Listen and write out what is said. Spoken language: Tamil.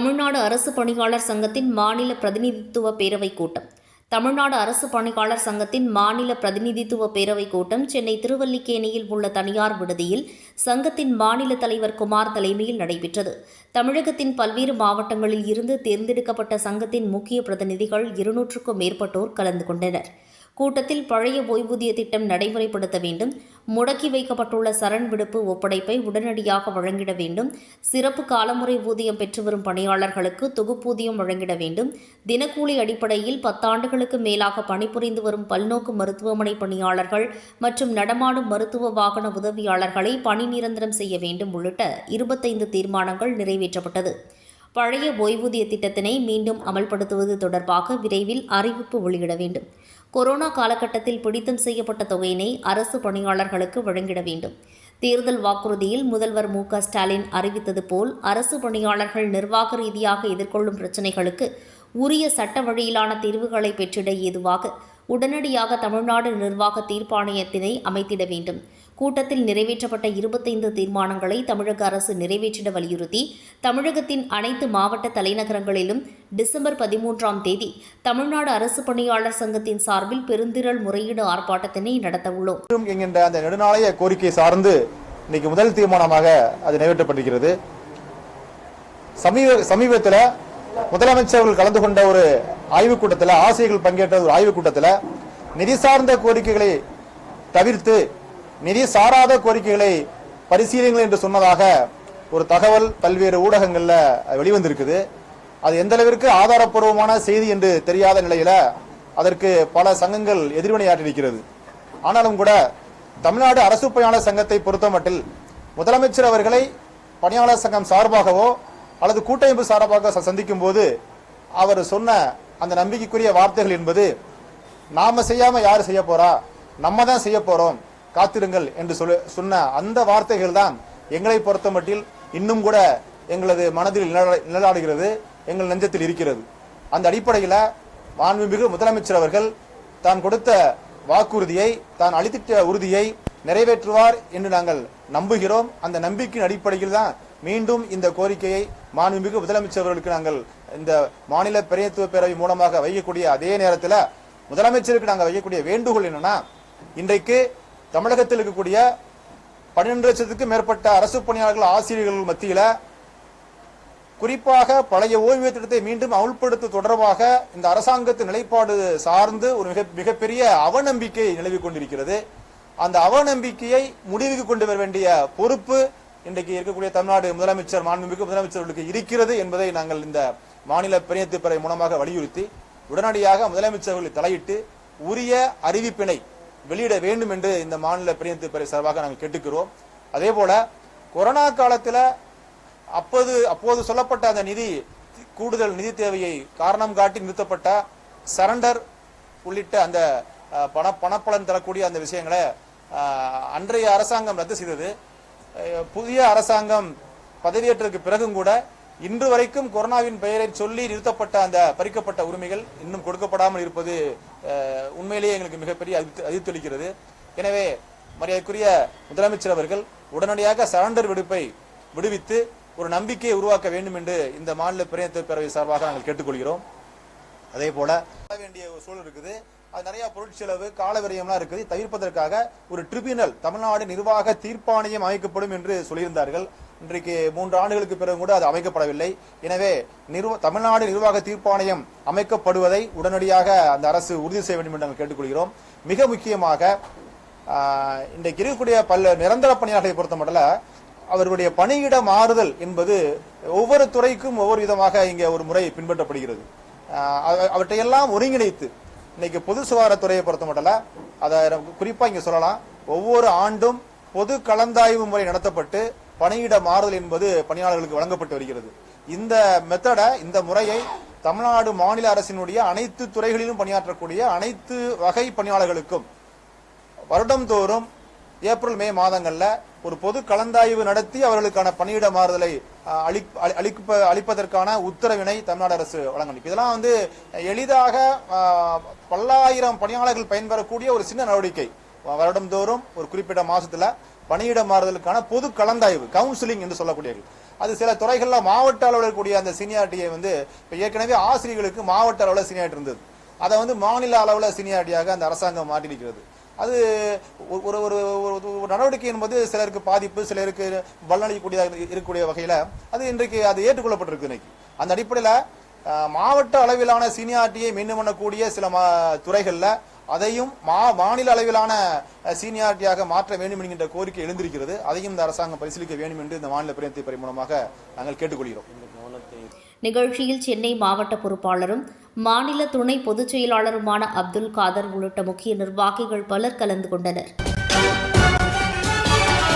தமிழ்நாடு அரசு பணியாளர் சங்கத்தின் மாநில பிரதிநிதித்துவ பேரவைக் கூட்டம். தமிழ்நாடு அரசு பணியாளர் சங்கத்தின் மாநில பிரதிநிதித்துவ பேரவைக் கூட்டம் சென்னை திருவல்லிக்கேணியில் உள்ள தனியார் விடுதியில் சங்கத்தின் மாநில தலைவர் குமார் தலைமையில் நடைபெற்றது. தமிழகத்தின் பல்வேறு மாவட்டங்களில் இருந்து தேர்ந்தெடுக்கப்பட்ட சங்கத்தின் முக்கிய பிரதிநிதிகள் இருநூற்றுக்கும் மேற்பட்டோர் கலந்து கொண்டனர். கூட்டத்தில் பழைய ஓய்வூதிய திட்டம் நடைமுறைப்படுத்த வேண்டும் முடக்கி வைக்கப்பட்டுள்ள சரண் விடுப்பு ஒப்படைப்பை உடனடியாக வழங்கிட வேண்டும். சிறப்பு காலமுறை ஊதியம் பெற்று வரும் பணியாளர்களுக்கு தொகுப்பூதியம் வழங்கிட வேண்டும். தினக்கூலி அடிப்படையில் பத்தாண்டுகளுக்கு மேலாக பணிபுரிந்து வரும் பல்நோக்கு மருத்துவமனை பணியாளர்கள் மற்றும் நடமாடும் மருத்துவ வாகன உதவியாளர்களை பணி நிரந்தரம் செய்ய வேண்டும் உள்ளிட்ட இருபத்தைந்து தீர்மானங்கள் நிறைவேற்றப்பட்டது. பழைய ஓய்வூதிய திட்டத்தினை மீண்டும் அமல்படுத்துவது தொடர்பாக விரைவில் அறிவிப்பு வெளியிட வேண்டும். கொரோனா காலகட்டத்தில் பிடித்தம் செய்யப்பட்ட தொகையினை அரசு பணியாளர்களுக்கு வழங்கிட வேண்டும். தேர்தல் வாக்குறுதியில் முதல்வர் மு. க. ஸ்டாலின் அறிவித்தது போல் அரசு பணியாளர்கள் நிர்வாக ரீதியாக எதிர்கொள்ளும் பிரச்சினைகளுக்கு உரிய சட்ட வழியிலான தீர்வுகளை பெற்றிட ஏதுவாக உடனடியாக தமிழ்நாடு நிர்வாக தீர்ப்பாணையத்தினை அமைத்திட வேண்டும். கூட்டத்தில் நிறைவேற்றப்பட்ட இருபத்தைந்து தீர்மானங்களை தமிழக அரசு நிறைவேற்றிட வலியுறுத்தி தமிழகத்தின் அனைத்து மாவட்ட தலைநகரங்களிலும் டிசம்பர் பதிமூன்றாம் தேதி தமிழ்நாடு அரசு பணியாளர் சங்கத்தின் சார்பில் பெருந்திரள் முறையீடு ஆர்ப்பாட்டத்தினை நடத்தவுள்ளோம். என்கின்ற அந்த நெடுநாளைய கோரிக்கை சார்ந்து இன்னைக்கு முதல் தீர்மானமாக அது நிறைவேற்றப்பட்டிருக்கிறது. சமீப சமீபத்தில் முதலமைச்சர்கள் கலந்து கொண்ட ஒரு ஆய்வுக் கூட்டத்தில் ஆசிரியர்கள் பங்கேற்ற ஒரு ஆய்வுக் கூட்டத்தில் நிதி சார்ந்த கோரிக்கைகளை தவிர்த்து நிதி சாராத கோரிக்கைகளை பரிசீலிங்கள் என்று சொன்னதாக ஒரு தகவல் பல்வேறு ஊடகங்களில் வெளிவந்திருக்குது. அது எந்த அளவிற்கு ஆதாரப்பூர்வமான செய்தி என்று தெரியாத நிலையில அதற்கு பல சங்கங்கள் எதிர்வினையாற்றிருக்கிறது ஆனாலும் கூட தமிழ்நாடு அரசு பணியாளர் சங்கத்தை பொறுத்தமட்டில் முதலமைச்சர் அவர்களை பணியாளர் சங்கம் சார்பாகவோ அல்லது கூட்டமைப்பு சார்பாக சந்திக்கும் போது அவர் சொன்ன அந்த நம்பிக்கைக்குரிய வார்த்தைகள் என்பது நாம செய்யாம யார் செய்ய போறா? நம்ம தான் செய்ய போறோம். காத்திருங்கள் என்று சொல்ல சொன்ன அந்த வார்த்தைகள் தான் எங்களை பொறுத்தமட்டில் இன்னும் கூட எங்களது மனதில் நிழலாடுகிறது எங்கள் நெஞ்சத்தில் இருக்கிறது. அந்த அடிப்படையில் மாண்புமிகு முதலமைச்சர் அவர்கள் தான் கொடுத்த வாக்குறுதியை தான் அளித்திட்ட உறுதியை நிறைவேற்றுவார் என்று நாங்கள் நம்புகிறோம். அந்த நம்பிக்கையின் அடிப்படையில் தான் மீண்டும் இந்த கோரிக்கையை மாண்புமிகு முதலமைச்சர் அவர்களுக்கு நாங்கள் இந்த மாநில பிரதிநிதித்துவ பேரவை மூலமாக வைக்கக்கூடிய அதே நேரத்தில் முதலமைச்சருக்கு நாங்கள் வைக்கக்கூடிய வேண்டுகோள் என்னன்னா இன்றைக்கு தமிழகத்தில் இருக்கக்கூடிய பன்னிரண்டு லட்சத்துக்கு மேற்பட்ட அரசு பணியாளர்கள் ஆசிரியர்கள் மத்தியில் குறிப்பாக பழைய ஓய்வூதிய திட்டத்தை மீண்டும் அமுல்படுத்த தொடர்பாக இந்த அரசாங்கத்தின் நிலைப்பாடு சார்ந்து ஒரு மிக மிகப்பெரிய அவநம்பிக்கை நிலவி கொண்டிருக்கிறது. அந்த அவநம்பிக்கையை முடிவுக்கு கொண்டு வர வேண்டிய பொறுப்பு இன்றைக்கு இருக்கக்கூடிய தமிழ்நாடு முதலமைச்சர் மாண்புமிகு முதலமைச்சர்களுக்கு இருக்கிறது என்பதை நாங்கள் இந்த மாநில பிரதிநிதித்துவ பேரவை மூலமாக வலியுறுத்தி உடனடியாக முதலமைச்சர் தலையிட்டு உரிய அறிவிப்பினை வெளியிட வேண்டும் என்று இந்த மாநில பிரதிநிதி பேரவை சார்பாக நாங்கள் கேட்டுக்கிறோம். அதே போல கொரோனா காலத்தில் அப்போது அப்போது சொல்லப்பட்ட அந்த நிதி கூடுதல் நிதி தேவையை காரணம் காட்டி நிறுத்தப்பட்ட சரண்டர் உள்ளிட்ட அந்த பண பணப்பலன் தரக்கூடிய அந்த விஷயங்களை அன்றைய அரசாங்கம் ரத்து செய்தது. புதிய அரசாங்கம் பதவியேற்றதுக்கு பிறகும் கூட இன்று வரைக்கும் கொரோனாவின் பெயரை சொல்லி நிறுத்தப்பட்ட அந்த பறிக்கப்பட்ட உரிமைகள் இன்னும் கொடுக்கப்படாமல் இருப்பது உண்மையிலேயே எங்களுக்கு மிகப்பெரிய அதிர்த்தளிக்கிறது எனவே மரியாதைக்குரிய முதலமைச்சர் அவர்கள் உடனடியாக சரண்டர் விடுப்பை விடுவித்து ஒரு நம்பிக்கையை உருவாக்க வேண்டும் என்று இந்த மாநில பிரதிநிதித்துவ பேரவை சார்பாக நாங்கள் கேட்டுக்கொள்கிறோம். அதே போல வேண்டிய ஒரு சூழல் இருக்குது. அது நிறைய பொருட்செலவு கால விரயம்லாம் இருக்குது. தவிர்ப்பதற்காக ஒரு ட்ரிபியூனல் தமிழ்நாடு நிர்வாக தீர்ப்பாணையம் அமைக்கப்படும் என்று சொல்லியிருந்தார்கள். இன்றைக்கு மூன்று ஆண்டுகளுக்கு பிறகு கூட அது அமைக்கப்படவில்லை. எனவே நிர்வ தமிழ்நாடு நிர்வாக தீர்ப்பாணையம் அமைக்கப்படுவதை உடனடியாக அந்த அரசு உறுதி செய்ய வேண்டும் என்று நாங்கள் கேட்டுக்கொள்கிறோம். மிக முக்கியமாக இன்றைக்கு இருக்கக்கூடிய பல நிரந்தர பணியாளர்களை பொறுத்த மட்டும் அவர்களுடைய பணியிட மாறுதல் என்பது ஒவ்வொரு துறைக்கும் ஒவ்வொரு விதமாக இங்கே ஒரு முறை பின்பற்றப்படுகிறது. அவற்றையெல்லாம் ஒருங்கிணைத்து இன்னைக்கு பொது சுகாதாரத்துறையை பொறுத்த மட்டும் அதை குறிப்பாக இங்கே சொல்லலாம். ஒவ்வொரு ஆண்டும் பொது கலந்தாய்வு முறை நடத்தப்பட்டு பணியிட மாறுதல் என்பது பணியாளர்களுக்கு வழங்கப்பட்டு வருகிறது. இந்த மெத்தடை இந்த முறையை தமிழ்நாடு மாநில அரசினுடைய அனைத்து துறைகளிலும் பணியாற்றக்கூடிய அனைத்து வகை பணியாளர்களுக்கும் வருடம்தோறும் ஏப்ரல் மே மாதங்களில் ஒரு பொது கலந்தாய்வு நடத்தி அவர்களுக்கான பணியிட மாறுதலை அளிப்ப- அளிப்பதற்கான உத்தரவினை தமிழ்நாடு அரசு வழங்கணும். இதெல்லாம் வந்து எளிதாக பல்லாயிரம் பணியாளர்கள் பயன்பெறக்கூடிய ஒரு சின்ன நடவடிக்கை. வருடம்தோறும் ஒரு குறிப்பிட்ட மாசத்துல பணியிட மாறுதலுக்கான பொது கலந்தாய்வு கவுன்சிலிங் என்று சொல்லக்கூடியது அது சில துறைகளில் மாவட்ட அளவில் இருக்கக்கூடிய அந்த சீனியாரிட்டியை வந்து இப்போ ஏற்கனவே ஆசிரியர்களுக்கு மாவட்ட அளவில் சீனியாரிட்டி இருந்தது. அதை வந்து மாநில அளவில் சீனியாரிட்டியாக அந்த அரசாங்கம் மாற்றிருக்கிறது அது ஒரு ஒரு ஒரு ஒரு- ஒரு நடவடிக்கை என்பது சிலருக்கு பாதிப்பு சிலருக்கு பலனளிக்கக்கூடிய இருக்கக்கூடிய வகையில் அது இன்றைக்கு அது ஏற்றுக்கொள்ளப்பட்டிருக்கு இன்னைக்கு. அந்த அடிப்படையில் மாவட்ட அளவிலான சீனியாரிட்டியை மீண்டும் பண்ணக்கூடிய சில மா- அதையும் மா மாநில அளவிலான சீனியாரிட்டியாக மாற்ற வேண்டும் என்கின்ற கோரிக்கை எழுந்திருக்கிறது. அதையும் இந்த அரசாங்கம் பரிசீலிக்க வேண்டும் என்று இந்த மாநில பிரதிநிதி பரி மூலமாக நாங்கள் கேட்டுக்கொள்கிறோம். நிகழ்ச்சியில் சென்னை மாவட்ட பொறுப்பாளரும் மாநில துணை பொதுச் செயலாளருமான அப்துல் காதர் உள்ளிட்ட முக்கிய நிர்வாகிகள் பலர் கலந்து கொண்டனர்.